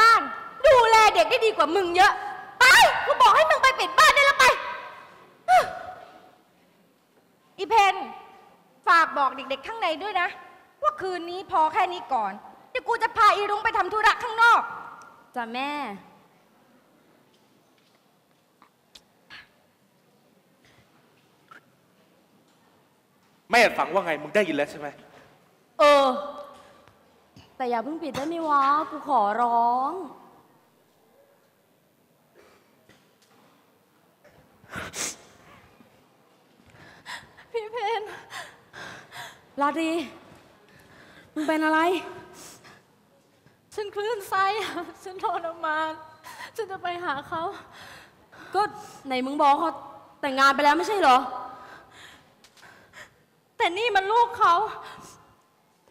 บ้าน ดูแลเด็กได้ดีกว่ามึงเยอะ ไปกูบอกให้มึงไปปิดบ้านได้แล้วไป อีเพนฝากบอกเด็กๆข้างในด้วยนะ ว่าคืนนี้พอแค่นี้ก่อนเดี๋ยวกูจะพาอีรุ้งไปทำธุระข้างนอกจ้ะแม่ แม่ฟังว่าไงมึงได้ยินแล้วใช่ไหม เออ แต่อย่าเพิ่งปิดได้ไหมวะ กูขอร้อง พี่เพนลาตรีมึงเป็นอะไร ฉันคลื่นไส้อะฉันทรมาน ฉันจะไปหาเขา ก็ไหนมึงบอกเขาแต่งงานไปแล้วไม่ใช่เหรอ แต่นี่มันลูกเขา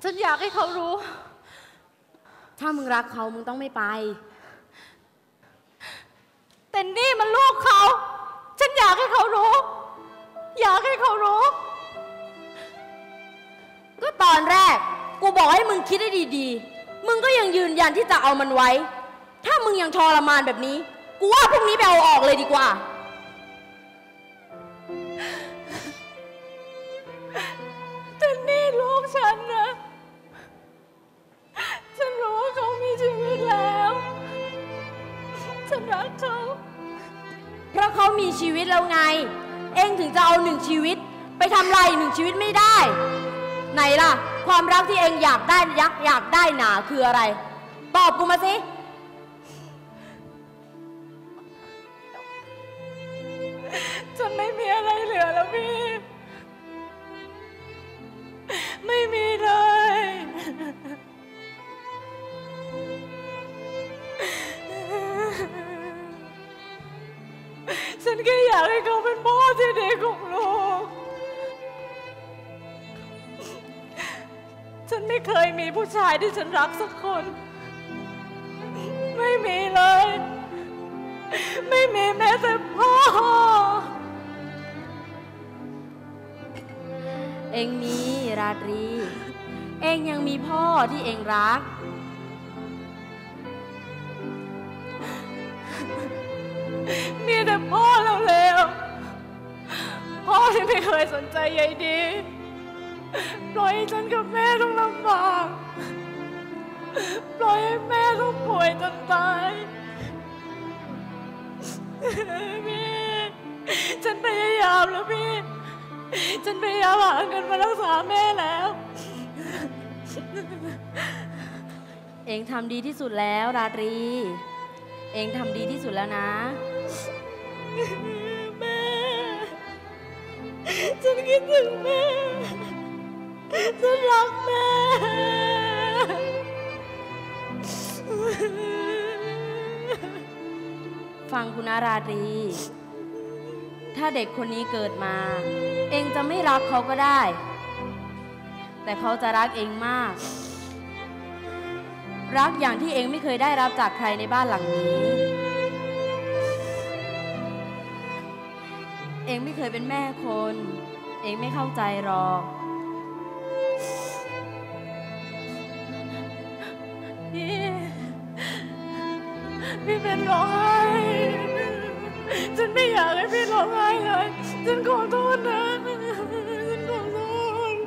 ฉันอยากให้เขารู้ ถ้ามึงรักเขามึงต้องไม่ไป แต่นี่มันลูกเขา ฉันอยากให้เขารู้ อยากให้เขารู้ ก็ตอนแรก กูบอกให้มึงคิดให้ดีๆ มึงก็ยังยืนยันที่จะเอามันไว้ ถ้ามึงยังทรมานแบบนี้ กูว่าพรุ่งนี้ไปเอาออกเลยดีกว่า แต่นี่ลูกฉันนะ ฉันรักเขา เพราะเขามีชีวิตแล้วไง เองถึงจะเอาหนึ่งชีวิต ไปทำลายอีกหนึ่งชีวิตไม่ได้ ไหนล่ะ ความรักที่เองอยากได้ยักษ์อยากได้หนาคืออะไร ตอบกูมาสิ ฉันไม่มีอะไรเหลือแล้วพี่ ไม่มีเลย นแค่อยากให้เขาเป็นพ่อที่ดีของลูก ฉันไม่เคยมีผู้ชายที่ฉันรักสักคน ไม่มีเลย ไม่มีแม้แต่พ่อ เองมีราตรี เองยังมีพ่อที่เองรักมีแต่พ่อ เคยสนใจใยดีปล่อยให้ฉันกับแม่ต้องลำบากปล่อยให้แม่ต้องป่วยจนตายพี่ฉันพยายามแล้วพี่ ฉันพยายามหาเงินมารักษาแม่แล้ว เองทำดีที่สุดแล้วราตรี เองทำดีที่สุดแล้วนะ ฉันคิดถึงแม่ ฉันรักแม่ ฟังคุณอาราตรี ถ้าเด็กคนนี้เกิดมา เองจะไม่รักเขาก็ได้ แต่เขาจะรักเองมาก รักอย่างที่เองไม่เคยได้รับจากใครในบ้านหลังนี้ เองไม่เคยเป็นแม่คน เองไม่เข้าใจหรอก พี่ พี่เป็นร้องไห้ฉันไม่อยากให้พี่ร้องไห้เลย ฉันขอโทษนะฉันขอโทษ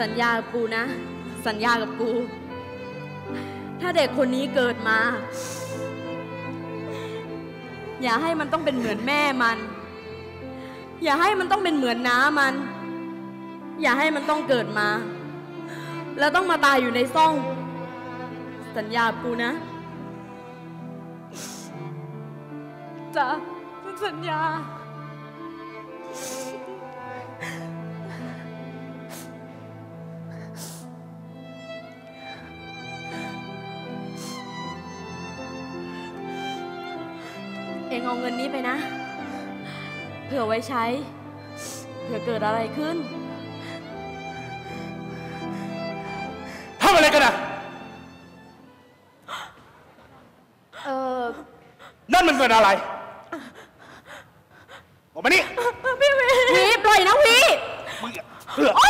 สัญญากับกูนะ สัญญากับกู ถ้าเด็กคนนี้เกิดมา อย่าให้มันต้องเป็นเหมือนแม่มัน อย่าให้มันต้องเป็นเหมือนน้ามัน อย่าให้มันต้องเกิดมา แล้วต้องมาตายอยู่ในซ่อง สัญญากูนะจ้ะฉันสัญญา เองเอาเงินนี้ไปนะ เผื่อไว้ใช้ เผื่อเกิดอะไรขึ้น ทำอะไรกันอะเออนั่นมันเงินอะไรออกมานี่พี่วีวีปล่อยนะวีมึงเพื่อวี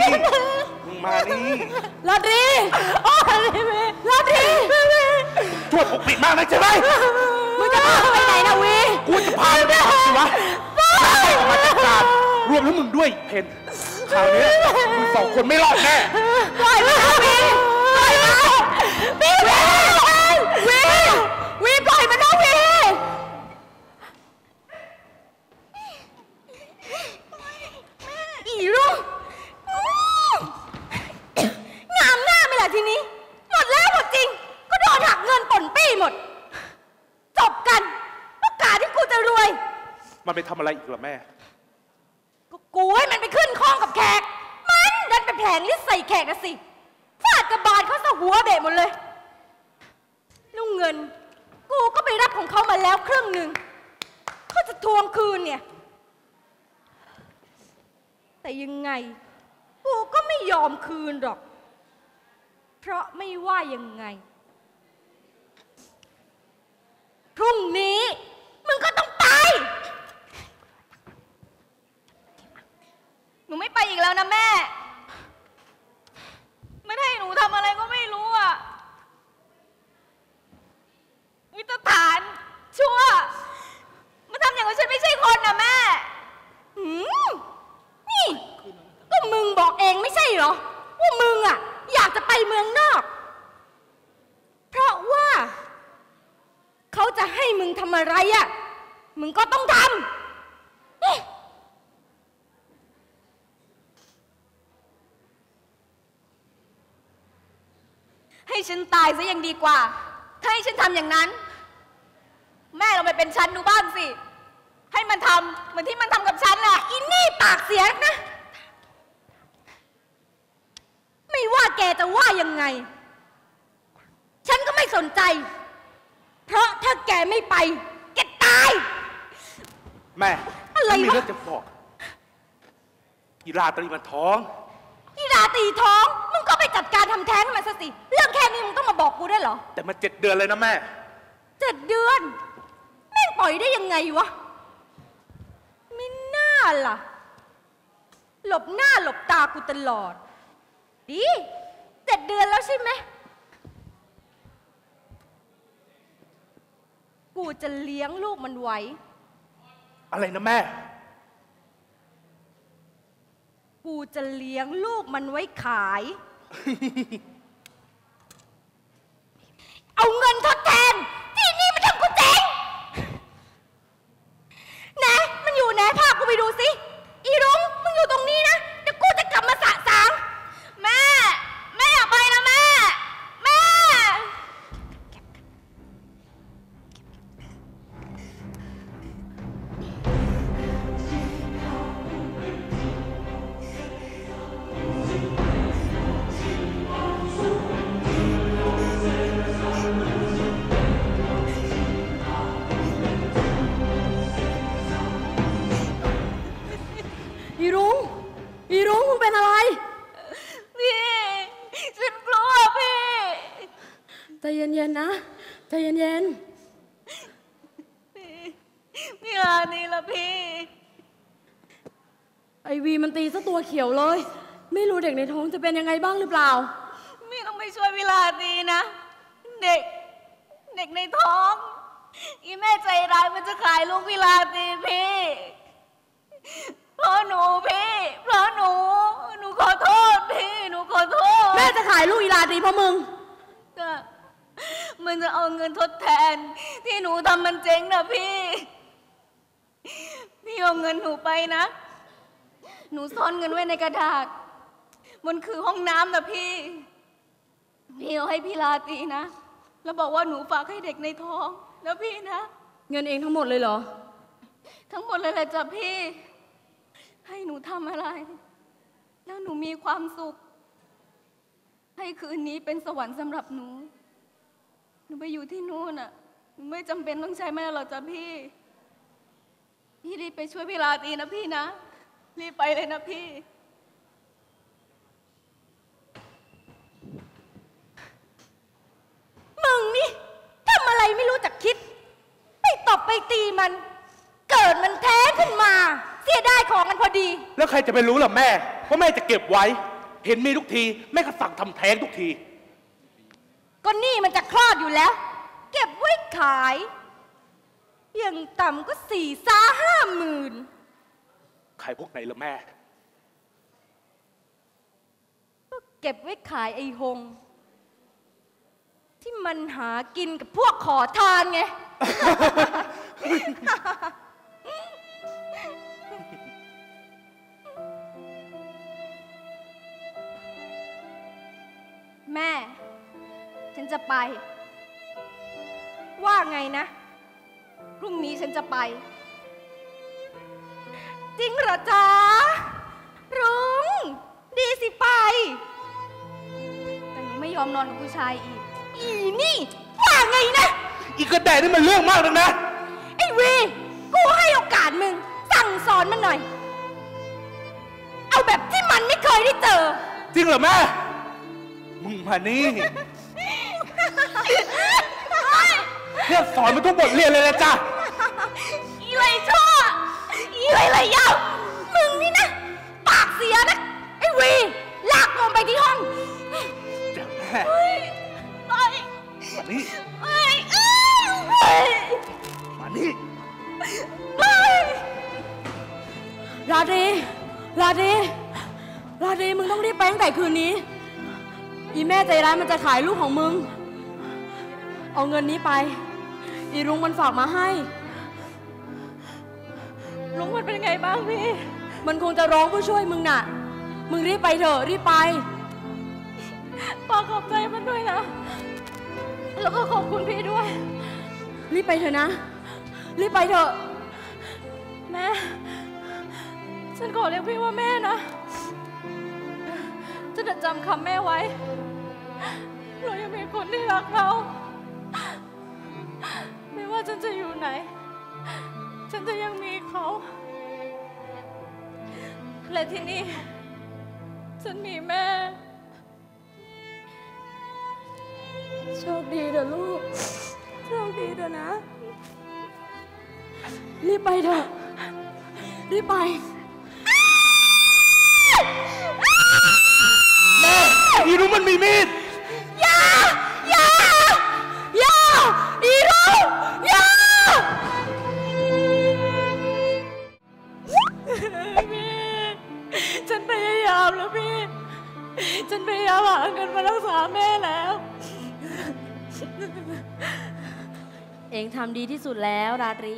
มานี่มึงมานี่ลาดรีโอ้ยพี่แม่ลาดรีช่วยปกปิดมากนะใช่ไหมมึงจะพาไปไหนนะวีกูจะพาไปทำสิวะให้ออกมาจัดการรวมทั้งมึงด้วยเพนคราวนี้มึงสองคนไม่รอดแน่ปล่อยมันนะวีปล่อยมันพี่วีวีวีปล่อยมันนะวี อีลูกงามหน้าไหม่ล่ะทีนี้ หมดแล้วหมดจริง ก็โดนหักเงินป่นปี้หมด จบกันโอกาสที่กูจะรวย มันไปทำอะไรอีกล่ะแม่ ก็กูให้มันไปขึ้นคล้องกับแขก มันดันไปแผลงลิ้นใส่แขกนะสิฟาดกระบาลเขาซะหัวเบะหมดเลยลุงเงิน กูก็ไปรับของเขามาแล้วครึ่งหนึ่งเขาจะทวงคืนเนี่ย แต่ยังไง กูก็ไม่ยอมคืนหรอก เพราะไม่ว่ายังไง พรุ่งนี้มึงก็ต้องไป หนูไม่ไปอีกแล้วนะแม่ ไม่ได้หนูทำอะไรก็ไม่รู้อะวิตฐานชั่ว มาทำอย่างว่าฉันไม่ใช่คนนะแม่หืมนี่ ก็มึงบอกเองไม่ใช่เหรอ ว่ามึงอะ อยากจะไปเมืองนอก เพราะว่า เขาจะให้มึงทำอะไรอะ มึงก็ต้องทำ ให้ฉันตายซะยังดีกว่า ถ้าให้ฉันทำอย่างนั้น แม่เราไปเป็นฉันดูบ้างสิ ให้มันทำเหมือนที่มันทำกับฉันน่ะอินนี่ปากเสียนะ ไม่ว่าแกจะว่ายังไง ฉันก็ไม่สนใจ เพราะถ้าแกไม่ไป แกตาย แม่อะไรฉันมีวะเรื่องจะบอกอีราตรีมันท้องที่ราตรีท้องมึงก็ไป จัดการทำแท้งให้มันซะสิ เรื่องแค่นี้มึงต้องมาบอกกูได้วยเหรอแต่มันเจ็ดเดือนเลยนะแม่ เจ็ดเดือนแม่งปล่อยได้ยังไงวะไม่น่าล่ะ หลบหน้าหลบตากูตลอด ดีเจ็ดเดือนแล้วใช่ไหม กูจะเลี้ยงลูกมันไว้ อะไรนะแม่ กูจะเลี้ยงลูกมันไว้ขาย เอาเเย็นพี่ลานี่ละพี่ๆไอวีมันตีซะตัวเขียวเลย ไม่รู้เด็กในท้องจะเป็นยังไงบ้างหรือเปล่าพี่ต้องไปช่วยวิลาดีนะ เด็ก เด็กในท้อง อีแม่ใจร้ายมันจะขายลูกวิลาดีพี่ เพราะหนูพี่ เพราะหนู หนูขอโทษพี่ หนูขอโทษ แม่จะขายลูกอีลาตีเพราะมึงก็ มันจะเอาเงินทดแทน ที่หนูทำมันเจ๊งนะพี่ พี่เอาเงินหนูไปนะ หนูซ่อนเงินไว้ในกระดาษ มันคือห้องน้ำนะพี่ พี่เอาให้พี่ลาตรีนะ แล้วบอกว่าหนูฝากให้เด็กในท้องนะพี่นะ เงินเองทั้งหมดเลยเหรอ ทั้งหมดเลยแหละจ้ะพี่ ให้หนูทำอะไร แล้วหนูมีความสุข ให้คืนนี้เป็นสวรรค์สำหรับหนูห นูไปอยู่ที่นู่นอะหนูไม่จำเป็นต้องใช้แม่หรอกจ้ะพี่ พี่รีบไปช่วยพี่ลาตีนะพี่นะ รีบไปเลยนะพี่ มึงนี่ทำอะไรไม่รู้จักคิด ไปตบไปตีมัน เกิดมันแท้ขึ้นมา เสียได้ของมันพอดี แล้วใครจะไปรู้ล่ะแม่ว่าแม่จะเก็บไว้ เห็นมีทุกที แม่ก็สั่งทำแท้งทุกที ก็นี่มันจะคลอดอยู่แล้ว เก็บไว้ขายอย่างต่ำก็สี่ซาห้าหมื่นใครพวกไหนล่ะแม่ ก็เก็บไว้ขายไอ้หง ที่มันหากินกับพวกขอทานไง ไป ว่าไงนะ พรุ่งนี้ฉันจะไป จริงเหรอจ๊ะ รุง้ง ดีสิไป แต่หนูไม่ยอมนอนกับผู้ชายอีก อีนี่ ว่าไงนะ อีกกระแดนี่มันเรื่องมากแล้วนะ ไอ้วีกูให้โอกาสมึง สั่งสอนมันหน่อย เอาแบบที่มันไม่เคยได้เจอ จริงเหรอแม่ มึงมานี่ เนี่ยสอนมันทุกบทเรียนเลยนะจ๊ะอีไรชั่วอีไรไรยาวมึงนี่นะ ปากเสียนะ ไอ้วีลากลงไปที่ห้องเดี๋ยวแม่เฮ้ยไปมานี่เฮ้ยเอ้ยเฮ้ยมานี่ราตรีราตรีราตรีมึงต้องรีบไปตั้งแต่คืนนี้ อีแม่ใจร้ายมันจะขายลูกของมึง เอาเงินนี้ไป อีรุ้งมันฝากมาให้ ลุงมันเป็นไงบ้างพี่ มันคงจะร้องผู้ช่วยมึงน่ะ มึงรีบไปเถอะรีบไปปอขอบใจมันด้วยนะ แล้วก็ขอบคุณพี่ด้วย รีบไปเถอะนะ รีบไปเถอะ แม่ ฉันขอเรียกพี่ว่าแม่นะฉันจะจำคำแม่ไว้เรายังมีคนที่รักเรา ไหน ฉันจะยังมีเขา และที่นี่ ฉันมีแม่ โชคดีเด้อลูก โชคดีเด้อนะ รีบไปเถอะ รีบไป ทำดีที่สุดแล้วราตรี